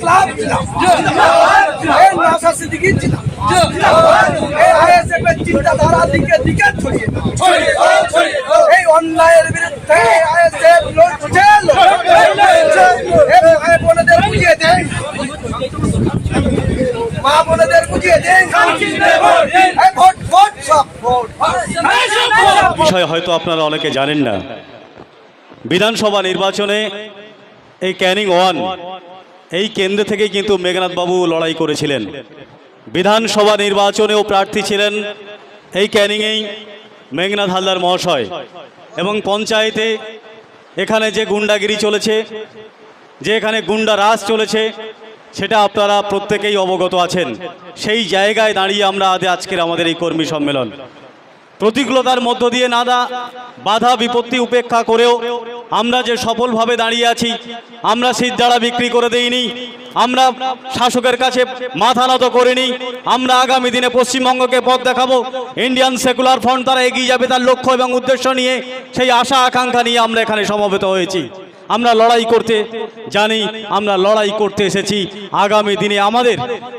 Club এই নওশাদ সিদ্দিকী এই ISF এর চিন্তাধারা দিকে দিকে ছড়িয়ে এই অন্যায়ের বিরুদ্ধে আইএসএফ লড়ছে লড়ছে। ভাই বোনেদের বুঝিয়ে দেন মা বোনেদের বুঝিয়ে দেন ভোট ভোট সব ভোট। বিষয় হয়তো আপনারা অনেকে জানেন না। বিধানসভা নির্বাচনে এই ক্যানিং ওয়ান এই কেন্দ্র থেকে কিন্তু মেঘনাথ বাবু লড়াই করেছিলেন। বিধানসভা নির্বাচনেও প্রার্থী ছিলেন এই ক্যানিংয়েই মেঘনাথ হালদার মহাশয়। এবং পঞ্চায়েতে এখানে যে গুন্ডাগিরি চলেছে, যে এখানে গুন্ডা রাজ চলেছে, সেটা আপনারা প্রত্যেকেই অবগত আছেন। সেই জায়গায় দাঁড়িয়ে আমরা আজ আজকের আমাদের এই কর্মী সম্মেলন। প্রতিকূলতার মধ্য দিয়ে নাদা বাধা বিপত্তি উপেক্ষা করেও আমরা যে সফলভাবে দাঁড়িয়ে আছি, আমরা শীত দ্বারা বিক্রি করে দেইনি, আমরা শাসকের কাছে মাথা নত করিনি, আমরা আগামী দিনে পশ্চিমবঙ্গকে পথ দেখাবো। ইন্ডিয়ান সেকুলার ফ্রন্ট তারা এগিয়ে যাবে তার লক্ষ্য এবং উদ্দেশ্য নিয়ে সেই আশা আকাঙ্ক্ষা নিয়ে আমরা এখানে সমবেত হয়েছি। আমরা লড়াই করতে জানি, আমরা লড়াই করতে এসেছি। আগামী দিনে আমাদের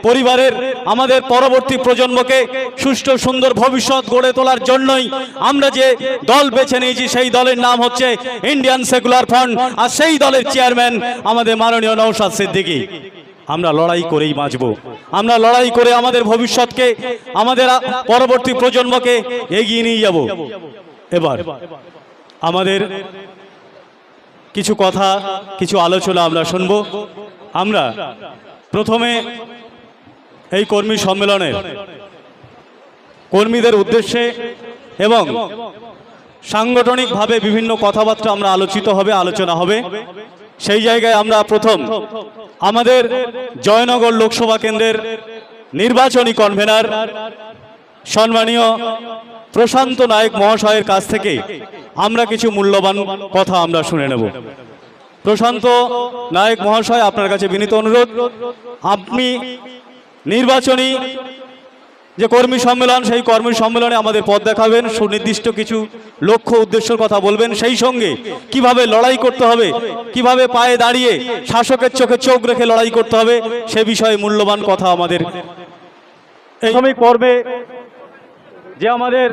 পরিবারের, আমাদের পরবর্তী প্রজন্মকে সুষ্ঠু, সুন্দর ভবিষ্যৎ গড়ে তোলার জন্যই আমরা যে দল বেছে নিয়েছি, সেই দলের নাম হচ্ছে ইন্ডিয়ান সেকুলার ফ্রন্ট আর সেই দলের চেয়ারম্যান আমাদের মাননীয় নৌসাদ সিদ্দিকী। আমরা লড়াই করেই বাঁচব। আমরা লড়াই করে আমাদের ভবিষ্যৎকে, আমাদের পরবর্তী প্রজন্মকে এগিয়ে নিয়ে যাব। এবার আমাদের কিছু কথা, কিছু আলোচনা আমরা শুনব। আমরা প্রথমে এই কর্মী সম্মেলনের কর্মীদের উদ্দেশ্যে এবং সাংগঠনিকভাবে বিভিন্ন কথাবার্তা আমরা আলোচিত হবে, আলোচনা হবে। সেই জায়গায় আমরা প্রথম আমাদের জয়নগর লোকসভা কেন্দ্রের নির্বাচনী কনভেনার, সম্মানীয় প্রশান্ত নায়ক মহাশয়ের কাছ থেকে আমরা কিছু মূল্যবান কথা আমরা শুনে নেব। প্রশান্ত নায়ক মহাশয়, আপনার কাছে বিনীত অনুরোধ। আপনি নির্বাচনী যে কর্মী সম্মেলন, সেই কর্মী সম্মেলনে আমাদের পথ দেখাবেন, সুনির্দিষ্ট কিছু লক্ষ্য, উদ্দেশ্যের কথা বলবেন। সেই সঙ্গে কীভাবে লড়াই করতে হবে, কীভাবে পায়ে দাঁড়িয়ে শাসকের চোখে চোখ রেখে লড়াই করতে হবে, সে বিষয়ে মূল্যবান কথা আমাদের। এই পর্বে যে আমাদের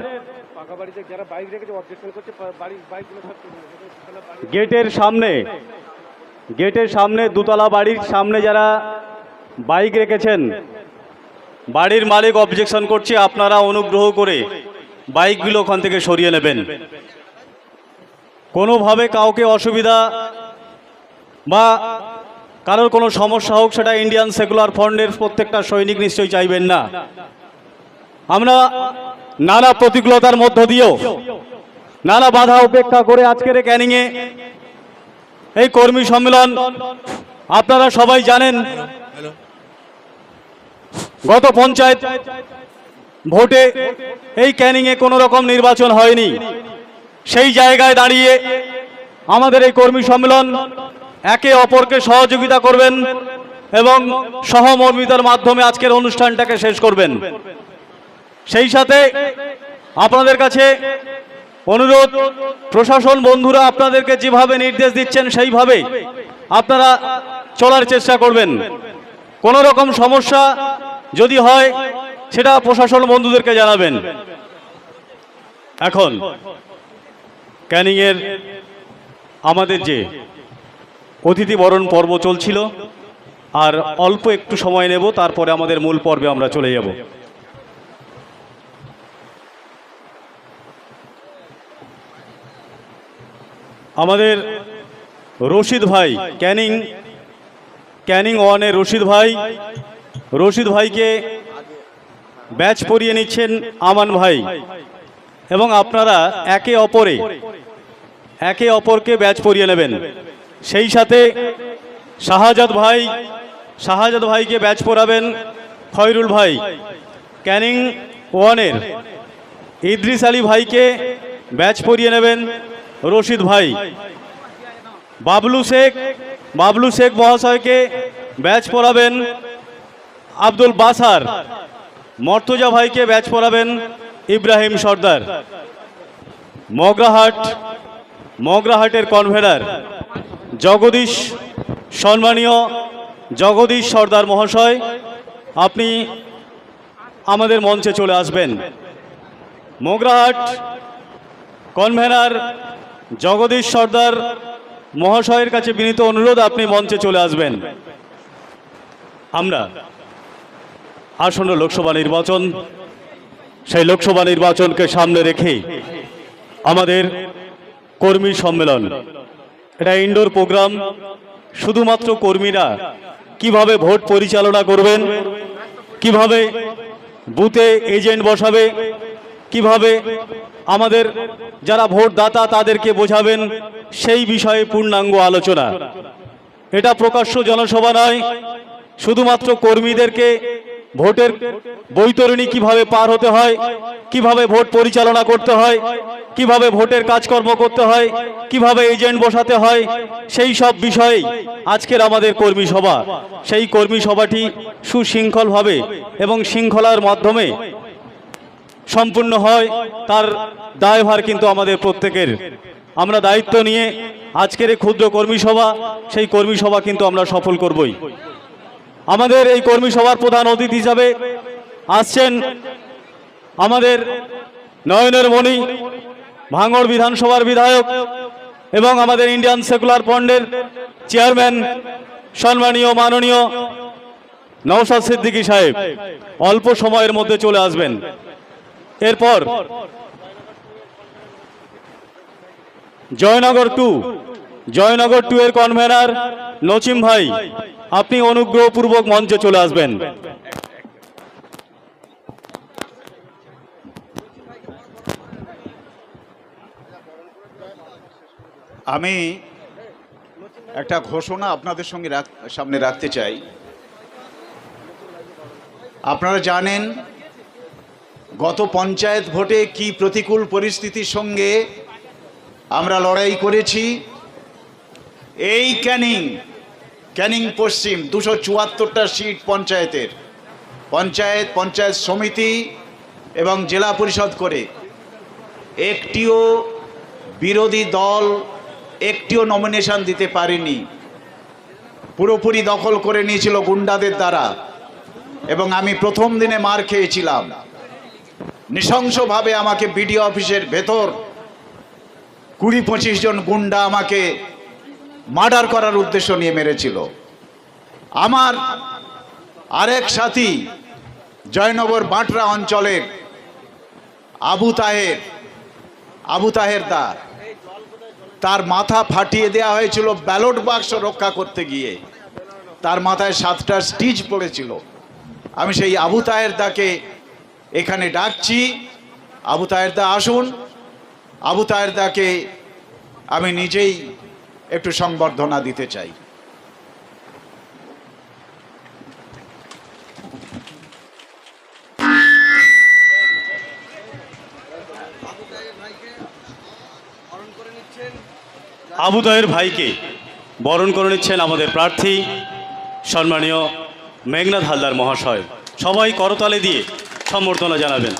গেটের সামনে গেটের সামনে দুতলা বাড়ির সামনে যারা বাইক রেখেছেন বাড়ির মালিক অবজেকশন করছে আপনারা অনুগ্রহ করে বাইকগুলো ওখান থেকে সরিয়ে নেবেন। কোনোভাবে কাউকে অসুবিধা বা কারোর কোনো সমস্যা হোক সেটা ইন্ডিয়ান সেকুলার ফ্রন্টের প্রত্যেকটা সৈনিক নিশ্চয়ই চাইবেন না। আমরা নানা প্রতিকূলতার মধ্য দিয়েও নানা বাধা উপেক্ষা করে আজকের ক্যানিংয়ে এই কর্মী সম্মেলন আপনারা সবাই জানেন। গত পঞ্চায়েত ভোটে এই ক্যানিংয়ে কোনো রকম নির্বাচন হয়নি। সেই জায়গায় দাঁড়িয়ে আমাদের এই কর্মী সম্মেলন একে অপরকে সহযোগিতা করবেন এবং সহমর্মিতার মাধ্যমে আজকের অনুষ্ঠানটাকে শেষ করবেন। সেই সাথে আপনাদের কাছে অনুরোধ, প্রশাসন বন্ধুরা আপনাদেরকে যেভাবে নির্দেশ দিচ্ছেন সেইভাবে আপনারা চলার চেষ্টা করবেন। কোনো রকম সমস্যা যদি হয়, সেটা প্রশাসন বন্ধুদেরকে জানাবেন। এখন, ক্যানিংয়ের আমাদের যে অতিথি বরণ পর্ব চলছিল, আর অল্প একটু সময় নেব, তারপরে আমাদের মূল পর্বে আমরা চলে যাব। আমাদের রশিদ ভাই, ক্যানিং ক্যানিং ওয়ানের রশিদ ভাই। রশিদ ভাইকে ব্যাচ পরিয়ে নিচ্ছেন আমান ভাই। এবং আপনারা একে অপরে, একে অপরকে ব্যাচ পরিয়ে নেবেন। সেই সাথে শাহজাদ ভাই, শাহজাদ ভাইকে ব্যাচ পরাবেন খয়রুল ভাই। ক্যানিং ওয়ানের ইদ্রিস আলী ভাইকে ব্যাচ পরিয়ে নেবেন রশিদ ভাই। বাবলু শেখ বাবলু শেখ মহাশয়কে ব্যাচ পরাবেন আব্দুল বাসার। মর্তজা ভাইকে ব্যাচ পরাবেন ইব্রাহিম সর্দার। মগরাহাট, মগরাহাটের কনভেনার জগদীশ, সম্মানীয় জগদীশ সর্দার মহাশয়, আপনি আমাদের মঞ্চে চলে আসবেন। মোগরাহাট কনভেনার জগদীশ সর্দার মহাশয়ের কাছে বিনীত অনুরোধ, আপনি মঞ্চে চলে আসবেন। আমরা আসন্ন লোকসভা নির্বাচন, সেই লোকসভা নির্বাচনকে সামনে রেখে আমাদের কর্মী সম্মেলন। এটা ইনডোর প্রোগ্রাম শুধুমাত্র কর্মীরা কীভাবে ভোট পরিচালনা করবেন, কীভাবে বুথে এজেন্ট বসাবে, কীভাবে আমাদের যারা ভোটদাতা তাদেরকে বোঝাবেন সেই বিষয়ে পূর্ণাঙ্গ আলোচনা। এটা প্রকাশ্য জনসভা নয়, শুধুমাত্র কর্মীদেরকে ভোটের বৈতরণী কীভাবে পার হতে হয়, কীভাবে ভোট পরিচালনা করতে হয়, কীভাবে ভোটের কাজকর্ম করতে হয়, কীভাবে এজেন্ট বসাতে হয়, সেই সব বিষয়েই আজকের আমাদের কর্মী সভা। সেই কর্মী সভাটি সুশৃঙ্খলভাবে এবং শৃঙ্খলার মাধ্যমে সম্পূর্ণ হয়, তার দায়ভার কিন্তু আমাদের প্রত্যেকের। আমরা দায়িত্ব নিয়ে আজকের এই ক্ষুদ্র কর্মী সভা, সেই কর্মী সভা কিন্তু আমরা সফল করবই। আমাদের এই কর্মী সভার প্রধান অতিথি হিসাবে আসছেন আমাদের নয়নের মণি, ভাঙড় বিধানসভার বিধায়ক এবং আমাদের ইন্ডিয়ান সেকুলার ফন্ডের চেয়ারম্যান, সম্মানীয়, মাননীয় নওশাদ সিদ্দিকী সাহেব। অল্প সময়ের মধ্যে চলে আসবেন। এরপর জয়নগর টু জয়নগর টু এর কনভেনার নচিম ভাই, আপনি অনুগ্রহপূর্বক মঞ্চে চলে আসবেন। আমি একটা ঘোষণা আপনাদের সঙ্গে সামনে রাখতে চাই। আপনারা জানেন গত পঞ্চায়েত ভোটে কি প্রতিকূল পরিস্থিতির সঙ্গে আমরা লড়াই করেছি? এই ক্যানিং ক্যানিং পশ্চিম, দুশো চুয়াত্তরটা সিট পঞ্চায়েতের। পঞ্চায়েত পঞ্চায়েত সমিতি এবং জেলা পরিষদ করে। একটিও বিরোধী দল, একটিও নমিনেশন দিতে পারেনি। পুরোপুরি দখল করে নিয়েছিল গুন্ডাদের দ্বারা। এবং আমি প্রথম দিনে মার খেয়েছিলাম। নৃশংসভাবে আমাকে বিডিও অফিসের ভেতর কুড়ি পঁচিশ জন গুন্ডা আমাকে মার্ডার করার উদ্দেশ্য নিয়ে মেরেছিল। আমার আরেক সাথী জয়নগর বাঁটরা অঞ্চলের আবু তাহের আবু তাহের দা, তার মাথা ফাটিয়ে দেওয়া হয়েছিল ব্যালট বাক্স রক্ষা করতে গিয়ে। তার মাথায় সাতটা স্টিচ পড়েছিল। আমি সেই আবু তাহের দাকে এখানে ডাকছি। আবু তাহের দা আসুন। আবু তাহের দাকে আমি নিজেই একটু সংবর্ধনা দিতে চাই। আবুদয়ের ভাইকে বরণ করে নিচ্ছেন আমাদের প্রার্থী, সম্মানীয় মেঘনাথ হালদার মহাশয়। সবাই করতালে দিয়ে সম্বর্ধনা জানাবেন।